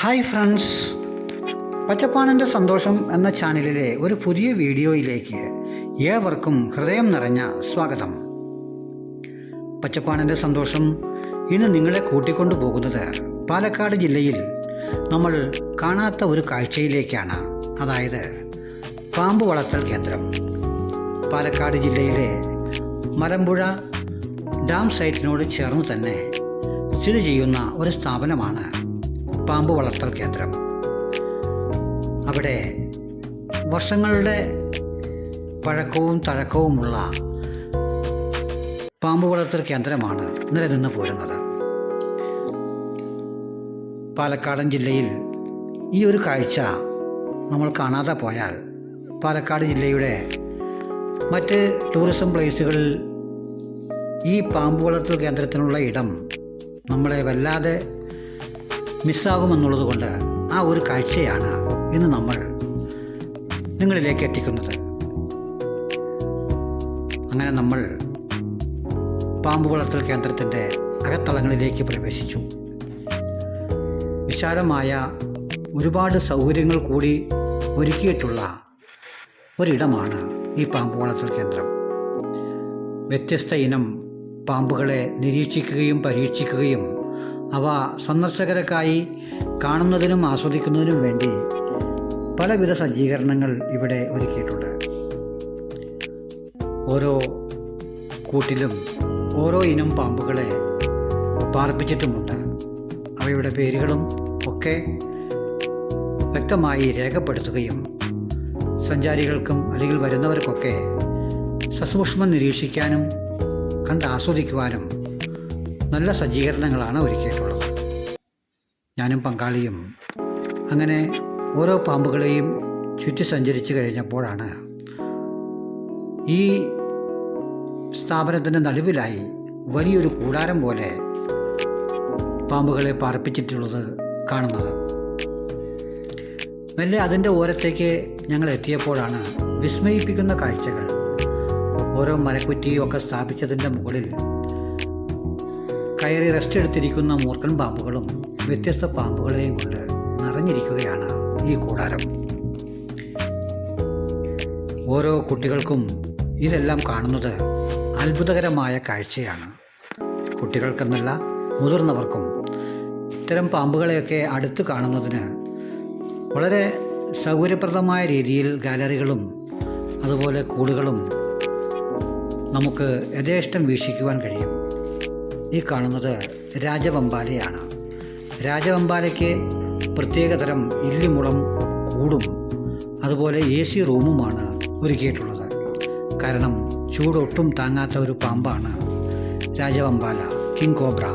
Hi friends പച്ചപ്പാണിന്റെ സന്തോഷം എന്ന ചാനലിലെ ഒരു പുതിയ വീഡിയോയിലേക്ക് ഏവർക്കും ഹൃദയം നിറഞ്ഞ സ്വാഗതം. പച്ചപ്പാണിന്റെ സന്തോഷം ഇന്ന് നിങ്ങളെ കൂട്ടിക്കൊണ്ടു പോകുന്നത് പാലക്കാട് ജില്ലയിൽ നമ്മൾ കാണാത്ത ഒരു കാഴ്ചയിലേക്കാണ്. അതായത് പാമ്പ് വളർത്തൽ കേന്ദ്രം. പാലക്കാട് ജില്ലയിലെ മലമ്പുഴ ഡാം സൈറ്റിനോട് ചേർന്ന് തന്നെ സ്ഥിതി ചെയ്യുന്ന ഒരു സ്ഥാപനമാണ് പാമ്പ് വളർത്തൽ കേന്ദ്രം. അവിടെ വർഷങ്ങളുടെ പഴക്കവും തഴക്കവുമുള്ള പാമ്പ് വളർത്തൽ കേന്ദ്രമാണ് നിലനിന്ന് പോരുന്നത്. പാലക്കാടൻ ജില്ലയിൽ ഈ ഒരു കാഴ്ച നമ്മൾ കാണാതെ പോയാൽ പാലക്കാട് ജില്ലയുടെ മറ്റ് ടൂറിസം പ്ലേസുകളിൽ ഈ പാമ്പ് വളർത്തൽ കേന്ദ്രത്തിനുള്ള ഇടം നമ്മളെ വല്ലാതെ മിസ്സാകുമെന്നുള്ളത് കൊണ്ട് ആ ഒരു കാഴ്ചയാണ് ഇന്ന് നമ്മൾ നിങ്ങളിലേക്ക് എത്തിക്കുന്നത്. അങ്ങനെ നമ്മൾ പാമ്പ് വളർത്തൽ കേന്ദ്രത്തിന്റെ അകത്തളങ്ങളിലേക്ക് പ്രവേശിച്ചു. വിശാലമായ ഒരുപാട് സൗകര്യങ്ങൾ കൂടി ഒരുക്കിയിട്ടുള്ള ഒരിടമാണ് ഈ പാമ്പ് വളർത്തൽ കേന്ദ്രം. വ്യത്യസ്ത ഇനം പാമ്പുകളെ നിരീക്ഷിക്കുകയും പരീക്ഷിക്കുകയും അവ സന്ദർശകർക്കായി കാണുന്നതിനും ആസ്വദിക്കുന്നതിനും വേണ്ടി പലവിധ സജ്ജീകരണങ്ങൾ ഇവിടെ ഒരുക്കിയിട്ടുണ്ട്. ഓരോ കൂട്ടിലും ഓരോ ഇനം പാമ്പുകളെ പാർപ്പിച്ചിട്ടുമുണ്ട്. അവയുടെ പേരുകളും ഒക്കെ വ്യക്തമായി രേഖപ്പെടുത്തുകയും സഞ്ചാരികൾക്കും അല്ലെങ്കിൽ വരുന്നവർക്കൊക്കെ സസൂക്ഷ്മം നിരീക്ഷിക്കാനും കണ്ട് ആസ്വദിക്കുവാനും നല്ല സജ്ജീകരണങ്ങളാണ് ഒരുക്കിയിട്ടുള്ളത്. ഞാനും പങ്കാളിയും അങ്ങനെ ഓരോ പാമ്പുകളെയും ചുറ്റി സഞ്ചരിച്ചു കഴിഞ്ഞപ്പോഴാണ് ഈ സ്ഥാപനത്തിന്റെ നടുവിലായി വലിയൊരു കൂടാരം പോലെ പാമ്പുകളെ പാർപ്പിച്ചിട്ടുള്ളത് കാണുന്നത്. മെല്ലെ അതിന്റെ ഓരത്തേക്ക് ഞങ്ങൾ എത്തിയപ്പോഴാണ് വിസ്മയിപ്പിക്കുന്ന കാഴ്ചകൾ. ഓരോ മരക്കുറ്റിയും ഒക്കെ സ്ഥാപിച്ചതിന്റെ മുകളിൽ കയറി റെസ്റ്റ് എടുത്തിരിക്കുന്ന മൂർഖൻ പാമ്പുകളും വ്യത്യസ്ത പാമ്പുകളെയും കൊണ്ട് നിറഞ്ഞിരിക്കുകയാണ് ഈ കൂടാരം. ഓരോ കുട്ടികൾക്കും ഇതെല്ലാം കാണുന്നത് അത്ഭുതകരമായ കാഴ്ചയാണ്. കുട്ടികൾക്കെന്നല്ല മുതിർന്നവർക്കും. ഇത്തരം പാമ്പുകളെയൊക്കെ അടുത്ത് കാണുന്നതിന് വളരെ സൗകര്യപ്രദമായ രീതിയിൽ ഗാലറികളും അതുപോലെ കൂടുകളും നമുക്ക് യഥേഷ്ടം വീക്ഷിക്കുവാൻ കഴിയും. ഈ കാണുന്നത് രാജവമ്പാലയാണ്. രാജവമ്പാലയ്ക്ക് പ്രത്യേകതരം ഇല്ലിമുളം കൂടും. അതുപോലെ എ സി റൂമുമാണ് ഒരുക്കിയിട്ടുള്ളത്. കാരണം ചൂടൊട്ടും താങ്ങാത്ത ഒരു പാമ്പാണ് രാജവമ്പാല കിങ് കോബ്ര.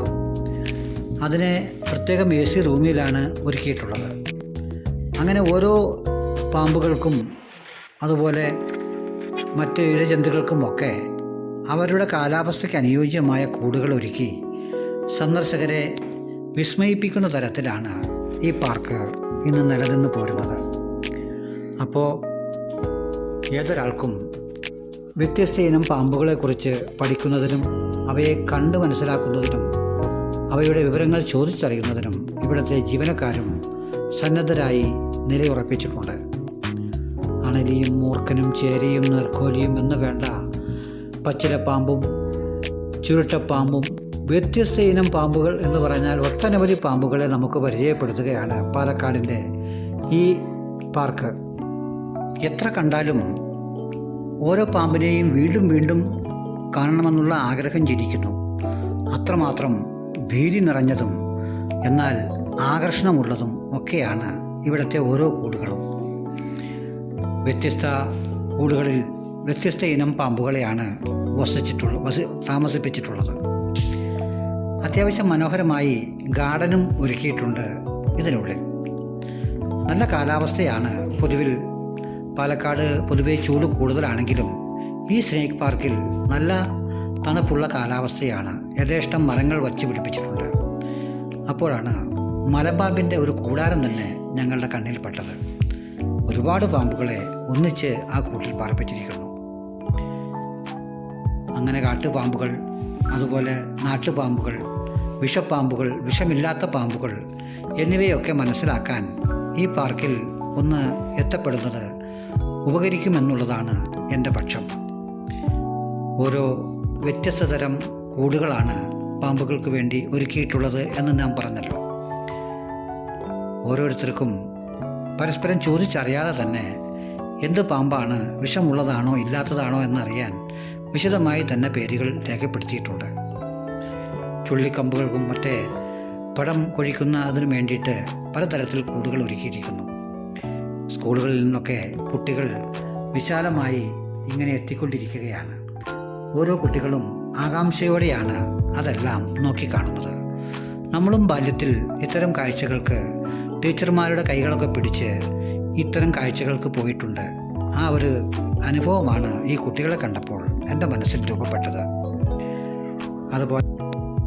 അതിനെ പ്രത്യേകം എ സി റൂമിലാണ് ഒരുക്കിയിട്ടുള്ളത്. അങ്ങനെ ഓരോ പാമ്പുകൾക്കും അതുപോലെ മറ്റ് ഇഴജന്തുക്കൾക്കുമൊക്കെ അവരുടെ കാലാവസ്ഥയ്ക്ക് അനുയോജ്യമായ കൂടുകൾ ഒരുക്കി സന്ദർശകരെ വിസ്മയിപ്പിക്കുന്ന തരത്തിലാണ് ഈ പാർക്ക് ഇന്ന് നിലനിന്ന് പോരുന്നത്. അപ്പോൾ ഏതൊരാൾക്കും വ്യത്യസ്ത ഇനം പാമ്പുകളെക്കുറിച്ച് പഠിക്കുന്നതിനും അവയെ കണ്ടു മനസ്സിലാക്കുന്നതിനും അവയുടെ വിവരങ്ങൾ ചോദിച്ചറിയുന്നതിനും ഇവിടുത്തെ ജീവനക്കാരും സന്നദ്ധരായി നിലയുറപ്പിച്ചിട്ടുണ്ട്. അണലിയും മൂർക്കനും ചേരിയും നീർക്കോലിയും എന്ന് വേണ്ട പച്ചിലപ്പാമ്പും ചുരുട്ടപ്പാമ്പും വ്യത്യസ്ത ഇനം പാമ്പുകൾ എന്ന് പറഞ്ഞാൽ ഒട്ടനവധി പാമ്പുകളെ നമുക്ക് പരിചയപ്പെടുത്തുകയാണ്. പാലക്കാടിന്റെ ഈ പാർക്ക് എത്ര കണ്ടാലും ഓരോ പാമ്പിനെയും വീണ്ടും വീണ്ടും കാണണമെന്നുള്ള ആഗ്രഹം ജനിക്കുന്നു. അത്രമാത്രം ഭീതി നിറഞ്ഞതും എന്നാൽ ആകർഷണമുള്ളതും ഒക്കെയാണ് ഇവിടുത്തെ ഓരോ കൂടുകളും. വ്യത്യസ്ത കൂടുകളിൽ വ്യത്യസ്ത ഇനം പാമ്പുകളെയാണ് വസിച്ചിട്ടുള്ള വസി താമസിപ്പിച്ചിട്ടുള്ളത്. അത്യാവശ്യം മനോഹരമായി ഗാർഡനും ഒരുക്കിയിട്ടുണ്ട് ഇതിനുള്ളിൽ. നല്ല കാലാവസ്ഥയാണ് പൊതുവിൽ. പാലക്കാട് പൊതുവെ ചൂട് കൂടുതലാണെങ്കിലും ഈ സ്നേക്ക് പാർക്കിൽ നല്ല തണുപ്പുള്ള കാലാവസ്ഥയാണ് യഥേഷ്ടം മരങ്ങൾ വച്ച് പിടിപ്പിച്ചിട്ടുണ്ട്. അപ്പോഴാണ് മലമ്പാമ്പിന്റെ ഒരു കൂടാരം തന്നെ ഞങ്ങളുടെ കണ്ണിൽപ്പെട്ടത്. ഒരുപാട് പാമ്പുകളെ ഒന്നിച്ച് ആ കൂട്ടിൽ പാർപ്പിച്ചിരിക്കുന്നു. അങ്ങനെ കാട്ടുപാമ്പുകൾ അതുപോലെ നാട്ടുപാമ്പുകൾ വിഷപ്പാമ്പുകൾ വിഷമില്ലാത്ത പാമ്പുകൾ എന്നിവയൊക്കെ മനസ്സിലാക്കാൻ ഈ പാർക്കിൽ ഒന്ന് എത്തപ്പെടുന്നത് ഉപകരിക്കുമെന്നുള്ളതാണ് എന്റെ പക്ഷം. ഓരോ വ്യത്യസ്ത തരം കൂടുകളാണ് പാമ്പുകൾക്ക് വേണ്ടി ഒരുക്കിയിട്ടുള്ളത് എന്ന് ഞാൻ പറഞ്ഞല്ലോ. ഓരോരുത്തർക്കും പരസ്പരം ചോദിച്ചറിയാതെ തന്നെ എന്ത് പാമ്പാണ് വിഷമുള്ളതാണോ ഇല്ലാത്തതാണോ എന്നറിയാൻ വിശദമായി തന്നെ പേരുകൾ രേഖപ്പെടുത്തിയിട്ടുണ്ട്. ചുള്ളിക്കമ്പുകൾക്കും മറ്റേ പടം കൊഴിക്കുന്ന അതിനു വേണ്ടിയിട്ട് പലതരത്തിൽ കൂടുകൾ ഒരുക്കിയിരിക്കുന്നു. സ്കൂളുകളിൽ നിന്നൊക്കെ കുട്ടികൾ വിശാലമായി ഇങ്ങനെ എത്തിക്കൊണ്ടിരിക്കുകയാണ്. ഓരോ കുട്ടികളും ആകാംക്ഷയോടെയാണ് അതെല്ലാം നോക്കിക്കാണുന്നത്. നമ്മളും ബാല്യത്തിൽ ഇത്തരം കാഴ്ചകൾക്ക് ടീച്ചർമാരുടെ കൈകളൊക്കെ പിടിച്ച് ഇത്തരം കാഴ്ചകൾക്ക് പോയിട്ടുണ്ട്. ആ ഒരു അനുഭവമാണ് ഈ കുട്ടികളെ കണ്ടപ്പോൾ എന്റെ മനസ്സിൽ രൂപപ്പെട്ടത്. അതുപോലെ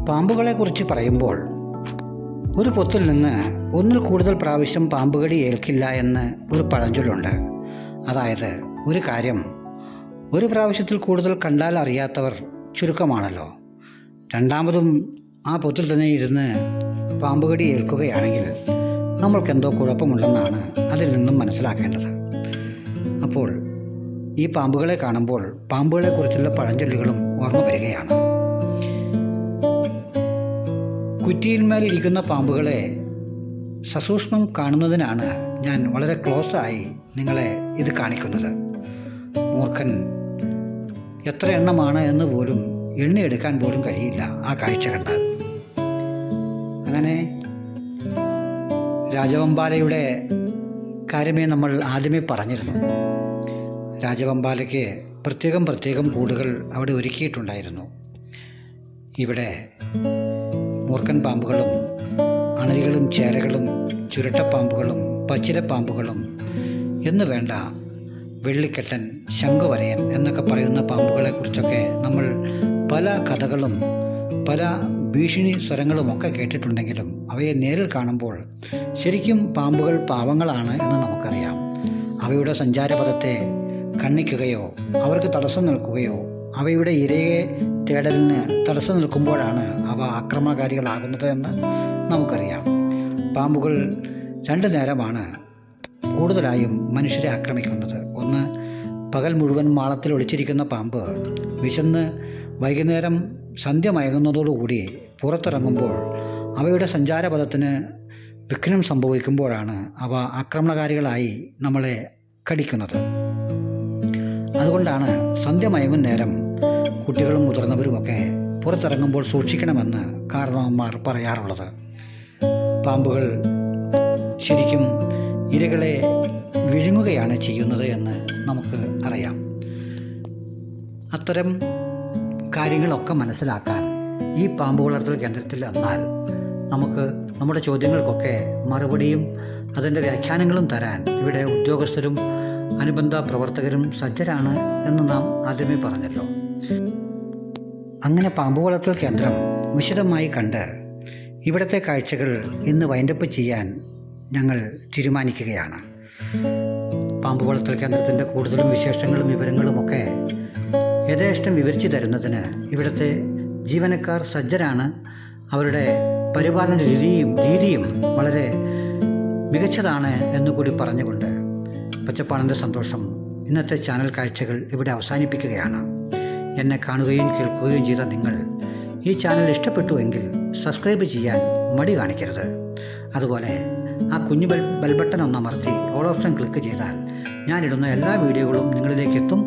പാമ്പുകളെ കുറിച്ച് പറയുമ്പോൾ ഒരു പൊത്തിൽ നിന്ന് ഒന്നിൽ കൂടുതൽ പ്രാവശ്യം പാമ്പുകടി ഏൽക്കില്ല എന്ന് ഒരു പഴഞ്ചൊല്ലുണ്ട്. അതായത് ഒരു കാര്യം ഒരു പ്രാവശ്യത്തിൽ കൂടുതൽ കണ്ടാൽ അറിയാത്തവർ ചുരുക്കമാണല്ലോ. രണ്ടാമതും ആ പൊത്തിൽ തന്നെ ഇരുന്ന് പാമ്പുകടി ഏൽക്കുകയാണെങ്കിൽ നമ്മൾക്കെന്തോ കുഴപ്പമുണ്ടെന്നാണ് അതിൽ നിന്നും മനസ്സിലാക്കേണ്ടത്. അപ്പോൾ ഈ പാമ്പുകളെ കാണുമ്പോൾ പാമ്പുകളെക്കുറിച്ചുള്ള പഴഞ്ചൊല്ലുകളും ഓർമ്മ വരികയാണ്. കുറ്റിയിന്മേലിരിക്കുന്ന പാമ്പുകളെ സസൂക്ഷ്മം കാണുന്നതിനാണ് ഞാൻ വളരെ ക്ലോസ് ആയി നിങ്ങളെ ഇത് കാണിക്കുന്നത്. മൂർഖൻ എത്ര എണ്ണമാണ് എന്ന് പോലും എണ്ണിയെടുക്കാൻ പോലും കഴിയില്ല ആ കാഴ്ച കണ്ടാൽ അങ്ങനെ രാജവമ്പാലയുടെ കാര്യമേ നമ്മൾ ആദ്യമേ പറഞ്ഞിരുന്നു. രാജവമ്പാലയ്ക്ക് പ്രത്യേകം പ്രത്യേകം കൂടുകൾ അവിടെ ഒരുക്കിയിട്ടുണ്ടായിരുന്നു. ഇവിടെ മൂർക്കൻ പാമ്പുകളും അണലികളും ചേരകളും ചുരുട്ടപ്പാമ്പുകളും പച്ചിലപ്പാമ്പുകളും എന്ന് വേണ്ട വെള്ളിക്കെട്ടൻ ശംഖുവരയൻ എന്നൊക്കെ പറയുന്ന പാമ്പുകളെക്കുറിച്ചൊക്കെ നമ്മൾ പല കഥകളും പല ഭീഷണി സ്വരങ്ങളുമൊക്കെ കേട്ടിട്ടുണ്ടെങ്കിലും അവയെ നേരിൽ കാണുമ്പോൾ ശരിക്കും പാമ്പുകൾ പാവങ്ങളാണ് എന്ന് നമുക്കറിയാം. അവയുടെ സഞ്ചാരപഥത്തെ കണ്ണിക്കുകയോ അവർക്ക് തടസ്സം നിൽക്കുകയോ അവയുടെ ഇരയെ തേടലിന് തടസ്സം നിൽക്കുമ്പോഴാണ് അവ ആക്രമണകാരികളാകുന്നത് എന്ന് നമുക്കറിയാം. പാമ്പുകൾ രണ്ട് നേരമാണ് കൂടുതലായും മനുഷ്യരെ ആക്രമിക്കുന്നത്. ഒന്ന് പകൽ മുഴുവൻ മാളത്തിൽ ഒളിച്ചിരിക്കുന്ന പാമ്പ് വിശന്ന് വൈകുന്നേരം സന്ധ്യ മയങ്ങുന്നതോടുകൂടി പുറത്തിറങ്ങുമ്പോൾ അവയുടെ സഞ്ചാരപഥത്തിന് വിഘ്നം സംഭവിക്കുമ്പോഴാണ് അവ ആക്രമണകാരികളായി നമ്മളെ കടിക്കുന്നത്. അതുകൊണ്ടാണ് സന്ധ്യ മയങ്ങും നേരം കുട്ടികളും മുതിർന്നവരുമൊക്കെ പുറത്തിറങ്ങുമ്പോൾ സൂക്ഷിക്കണമെന്ന് കാരണവന്മാർ പറയാറുള്ളത്. പാമ്പുകൾ ശരിക്കും ഇരകളെ വിഴുങ്ങുകയാണ് ചെയ്യുന്നത് എന്ന് നമുക്ക് അറിയാം. അത്തരം കാര്യങ്ങളൊക്കെ മനസ്സിലാക്കാൻ ഈ പാമ്പ് വളർത്തൽ കേന്ദ്രത്തിൽ വന്നാൽ നമുക്ക് നമ്മുടെ ചോദ്യങ്ങൾക്കൊക്കെ മറുപടിയും അതിന്റെ വ്യാഖ്യാനങ്ങളും തരാൻ ഇവിടെ ഉദ്യോഗസ്ഥരും അനുബന്ധ പ്രവർത്തകരും സജ്ജരാണ് എന്ന് നാം ആദ്യമേ പറഞ്ഞല്ലോ. അങ്ങനെ പാമ്പുവളർത്തൽ കേന്ദ്രം വിശദമായി കണ്ട് ഇവിടുത്തെ കാഴ്ചകൾ ഇന്ന് വൈൻഡപ്പ് ചെയ്യാൻ ഞങ്ങൾ തീരുമാനിക്കുകയാണ്. പാമ്പ് വളർത്തൽ കേന്ദ്രത്തിന്റെ കൂടുതലും വിശേഷങ്ങളും വിവരങ്ങളുമൊക്കെ യഥേഷ്ടം വിവരിച്ചു തരുന്നതിന് ഇവിടുത്തെ ജീവനക്കാർ സജ്ജരാണ്. അവരുടെ പരിപാലന രീതിയും രീതിയും വളരെ മികച്ചതാണ് എന്നുകൂടി പറഞ്ഞുകൊണ്ട് പച്ചപ്പാണന്റെ സന്തോഷം ഇന്നത്തെ ചാനൽ കാഴ്ചകൾ ഇവിടെ അവസാനിപ്പിക്കുകയാണ്. എന്നെ കാണുകയും കേൾക്കുകയും ചെയ്ത നിങ്ങൾ ഈ ചാനൽ ഇഷ്ടപ്പെട്ടുവെങ്കിൽ സബ്സ്ക്രൈബ് ചെയ്യാൻ മടി കാണിക്കരുത്. അതുപോലെ ആ കുഞ്ഞു ബെൽ ബെൽ ഒന്നമർത്തി ഒന്ന് ഓൾ ഓപ്ഷൻ ക്ലിക്ക് ചെയ്താൽ ഞാനിടുന്ന എല്ലാ വീഡിയോകളും നിങ്ങളിലേക്ക് എത്തും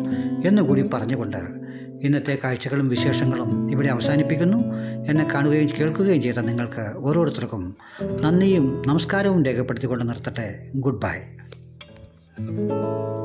എന്നുകൂടി പറഞ്ഞുകൊണ്ട് ഇന്നത്തെ കാഴ്ചകളും വിശേഷങ്ങളും ഇവിടെ അവസാനിപ്പിക്കുന്നു. എന്നെ കാണുകയും കേൾക്കുകയും ചെയ്ത നിങ്ങൾക്ക് ഓരോരുത്തർക്കും നന്ദിയും നമസ്കാരവും രേഖപ്പെടുത്തിക്കൊണ്ട് നിർത്തട്ടെ. Good bye. うん